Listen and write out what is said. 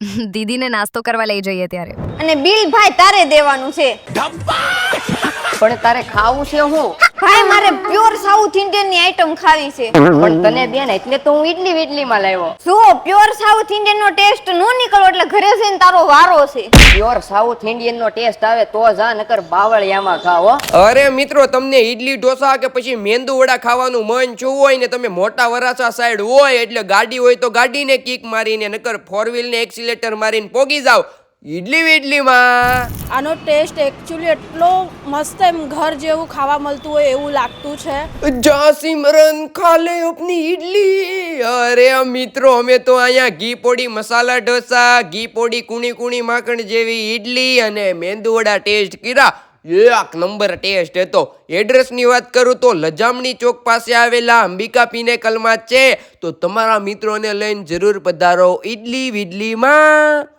દીદીને નાસ્તો કરવા લઈ જઈએ ત્યારે. અને બિલ ભાઈ તારે દેવાનું છે. પણ તારે ખાવું છે હું. ભાઈ મારે પ્યોર સાઉથ ઇન્ડિયનની આઈટમ ખાવી છે. પણ તને બેન એટલે તો હું ઈડલી વીડલી માં લાવ્યો. શું પ્યોર સાઉથ ઇન્ડિયન નો ટેસ્ટ નો નીકળો એટલે ઘરે જઈને તારો વારો છે. પ્યોર સાઉથ ઇન્ડિયન નો ટેસ્ટ આવે તો જા નકર બાવળિયામાં ખાઓ અરે મિત્રો તમને ઈડલી ઢોસા કે પછી મેંદુ વડા ખાવાનું મન છું હોય ને તમે મોટા વરાછા સાઈડ હોય એટલે ગાડી હોય તો ગાડીને કિક મારીને નકર ફોર વ્હીલ ને એક્સિલેટર મારીને પોગી જાવ ઈડલી વીડલીમાં. આનો ટેસ્ટ એકચ્યુઅલી એટલો મસ્ત એમ ઘર જેવું ખાવા મળતું હોય એવું લાગતું છે. જા સિમરન ખાલે અપની ઈડલી. અરે મિત્રો અમે તો અહીંયા ઘી પોડી મસાલા ઢોસા ઘી પોડી કુણી કુણી માખણ જેવી ઈડલી અને મેંદુવડા ટેસ્ટ કર્યા. એક નંબર ટેસ્ટ હતો. એડ્રેસની વાત કરું તો લજામણી ચોક પાસે આવેલા અંબિકા પિનેકલમાં છે. તો તમારા મિત્રોને લઈને જરૂર પધારો ઈડલી વીડલીમાં.